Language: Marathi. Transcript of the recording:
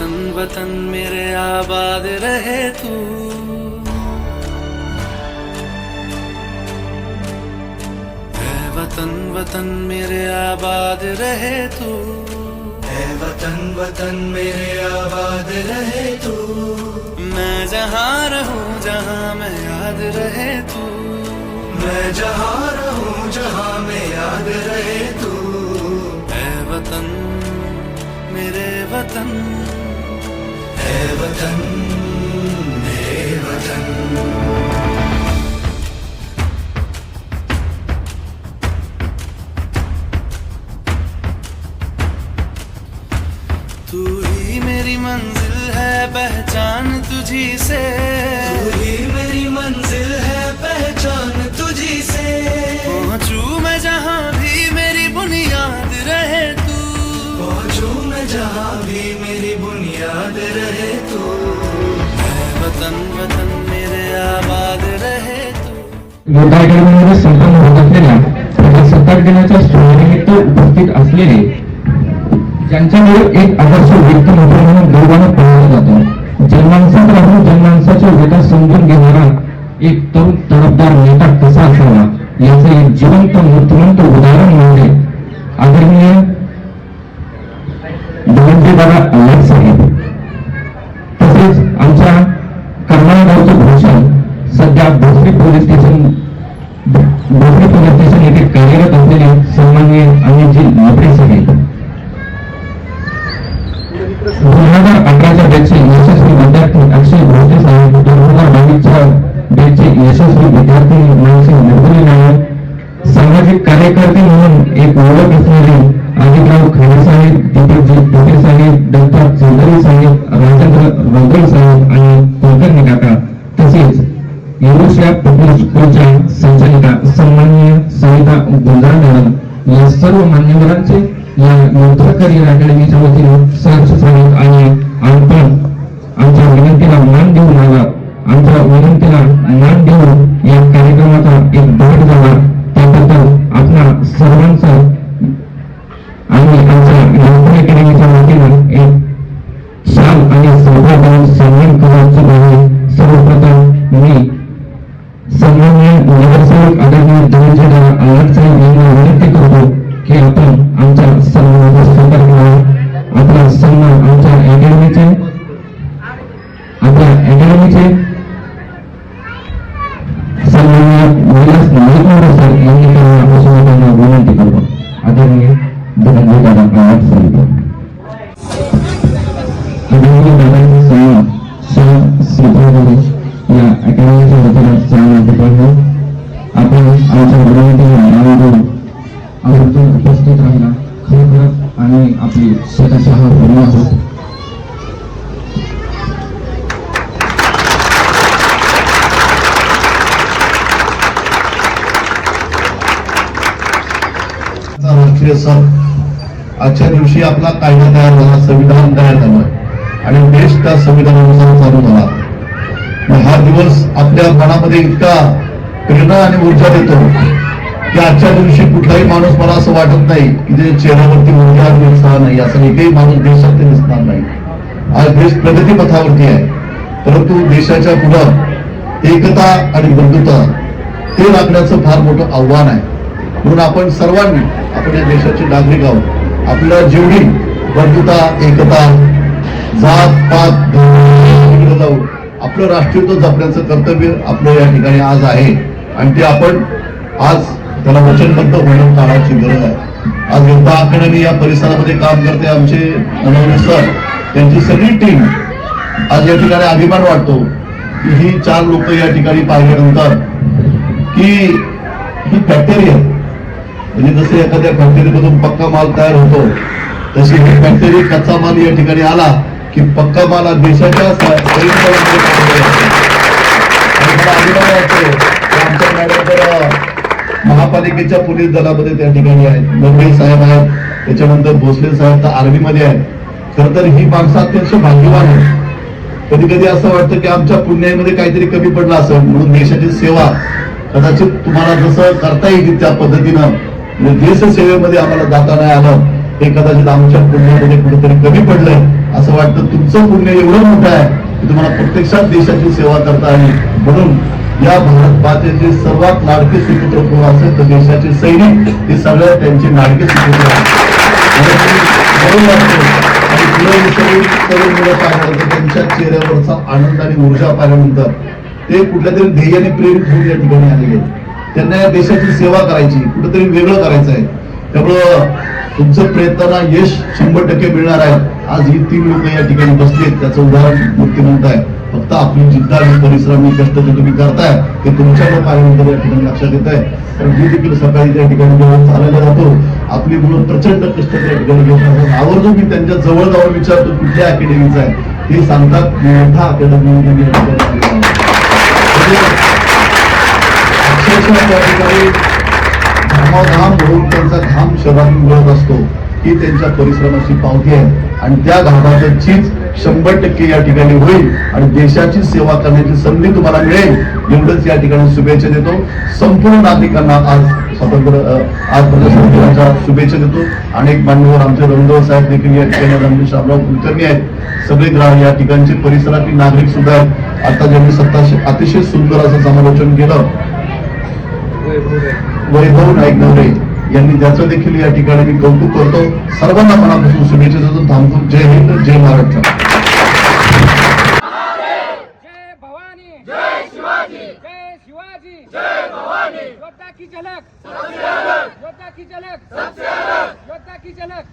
वतन वतन मेरे आबाद रहे तू। वतन वतन मेरे आबाद रहे तू। है वतन वतन मेरे आबाद रहे तू। मैं जहाँ रहूँ जहाँ मैं याद रहे तू। मैं जहाँ रहूँ जहाँ में याद रहे तू। है वतन मेरे वतन। तू ही मेरी मंजिल है पहचान तुझी से। तू ही मेरी मंजिल योद्धा अकॅडमीमध्ये संपन्न होत असलेल्या प्रजासत्ताक दिनाच्या सोहळ्यानिमित्त उपस्थित असलेले ज्यांच्यामुळे एक आदर्श व्यक्तिमत्व म्हणून गौरवानं पाहिला जातो. जनमानसात राहून जनमानसाच्या वेदना समजून घेणारा एक तरुण तडफदार नेता कसा असावा? याचे एक जिवंत मूर्तिमंत उदाहरण म्हणजे आदरणीय बाबा अल्लाद साहेब. तसेच आमच्या कर्नाळगावचं गावचं भूषण सध्या Bhosari police station Bhosari police station येथे कार्यरत असलेले सन्माननीय अनिलजी लपडे साहेब दोन हजार अठराच्या बॅचचे यशस्वी विद्यार्थी अक्षय भोसले साहेब दोन हजार बावीसच्या बॅचचे यशस्वी विद्यार्थी मानसिंग निर्मली नायक सामाजिक कार्यकर्ते म्हणून एक ओळख असणारे आदितराव खरे साहेब दीपकजी टोपे साहेब डॉक्टर युरोशिया पब्लिक स्कूलच्या संचालिका सन्माननीय सविता गुंजाळ मॅडम या सर्व मान्यवरांचे या योद्धा अकॅडमीच्या वतीने सर आपली शतशः पूर्ण होत आजच्या दिवशी आपला कायदा तयार झाला संविधान तयार झालं. आणि देश त्या संविधानानुसार चालू झाला. मग हा दिवस आपल्या मनामध्ये इतका प्रेरणा आणि ऊर्जा देतो. की आजच्या दिवशी कुठलाही माणूस मला असं वाटत नाही की जे चेहऱ्यावरती ऊर्जा दिसणार नाही असं एकही माणूस देशात ते दिसणार नाही. आज देश प्रगतीपथावरती आहे. परंतु देशाच्या पुढं एकता आणि बंधुता ते लागण्याचं फार मोठं आव्हान आहे. म्हणून आपण सर्वांनी आपण या देशाचे नागरिक आहोत आपल्याला जेवढी बंधुता एकता जात पात जाऊ आपलं राष्ट्रीयत्व जपण्याचं कर्तव्य आपलं या ठिकाणी आज आहे. आणि ते आपण आज त्याला वचनबद्ध होणं काळाची गरज आहे. आज योगा अकॅडमी या परिसरामध्ये काम करते आमचे ननवणे सर. त्यांची सगळी टीम आज या ठिकाणी अभिमान वाटतो की ही चार लोक या ठिकाणी पाहिल्यानंतर की ही फॅक्टरी आहे. म्हणजे जसे एखाद्या फॅक्टरीमधून पक्का माल तयार होतो तशी ही फॅक्टरी कच्चा माल या ठिकाणी आला की पक्का माल हा देशाच्या अभिमान वाटतो आमच्या मॅडम तर महापालिकेच्या पोलीस दलामध्ये त्या ठिकाणी आहेत. मुंबई साहेब आहेत. त्याच्यानंतर भोसले साहेब तर आर्मीमध्ये आहेत. खर तर ही माणसं अत्यंत भाग्यवान आहेत. कधी कधी असं वाटतं की आमच्या पुण्यामध्ये काहीतरी कमी पडलं असं म्हणून देशाची सेवा कदाचित तुम्हाला जसं करता येईल त्या पद्धतीनं म्हणजे देश सेवेमध्ये आम्हाला जाता नाही आलं हे कदाचित आमच्या पुण्यामध्ये कुठेतरी कमी पडलंय. असं वाटतं तुमचं पुण्य एवढं मोठं आहे की तुम्हाला प्रत्यक्षात देशाची सेवा करता आली. म्हणून या भारत मातेचे सर्वात लाडके सुपुत्र कोण असेल तर देशाचे सैनिक हे सगळ्यात त्यांचे लाडके सुपुत्र आहेत. आणि त्यांच्या चेहऱ्यावरचा आनंद आणि ऊर्जा पाहिल्यानंतर ते कुठल्या तरी ध्येयाने प्रेरित होऊन या ठिकाणी आलेले त्यांना या देशाची सेवा करायची कुठेतरी वेगळं करायचं आहे. त्यामुळं तुमचं प्रयत्नांना यश शंभर टक्के मिळणार आहे. आज ही तीन लोक या ठिकाणी बसलेत त्याचं उदाहरण मूर्तिमंत आहे फक्त आपली जिद्द आणि परिश्रमी कष्ट जे तुम्ही करताय ते तुमच्या पाहिल्यानंतर या ठिकाणी लक्षात येत आहे. कारण मी देखील सकाळी त्या ठिकाणी जेव्हा चालायला जातो आपली मुलं प्रचंड कष्ट त्या ठिकाणी घेत असतात आवर्जून मी त्यांच्या जवळ जाऊन विचारतो कुठल्या अकॅडमीचा आहे? ते सांगतात मोठा अकॅडमी या ठिकाणी अक्षरशः त्या ठिकाणी घामाघाम होऊन त्यांचा घाम शरीरातून मिळत असतो. ही त्यांच्या परिश्रमाची पावती आहे. आणि त्या घामाचं चीज शंभर टक्के या ठिकाणी होईल आणि देशाची सेवा करण्याची संधी तुम्हाला मिळेल. एवढंच या ठिकाणी शुभेच्छा देतो. संपूर्ण नागरिकांना आज स्वातंत्र्य आज प्रजासत्ताक दिनाच्या शुभेच्छा देतो. अनेक मान्यवर आमचे रणदेव साहेब देखील या ठिकाणी रणदेव शामराव कुलकर्णी आहेत. सगळे ग्राहक या ठिकाणचे परिसरातील नागरिक सुद्धा आहेत. आता ज्यांनी सत्ता अतिशय सुंदर असं समालोचन केलं. वैभव नाईक नवरे. यांनी त्याचं देखील या ठिकाणी मी कौतुक करतो. सर्वांना मनापासून शुभेच्छा देतो. थांबतो जय हिंद जय महाराष्ट्र. जय भवानी. योद्धा की झलक. योद्धा की झलक. योद्धा की झलक.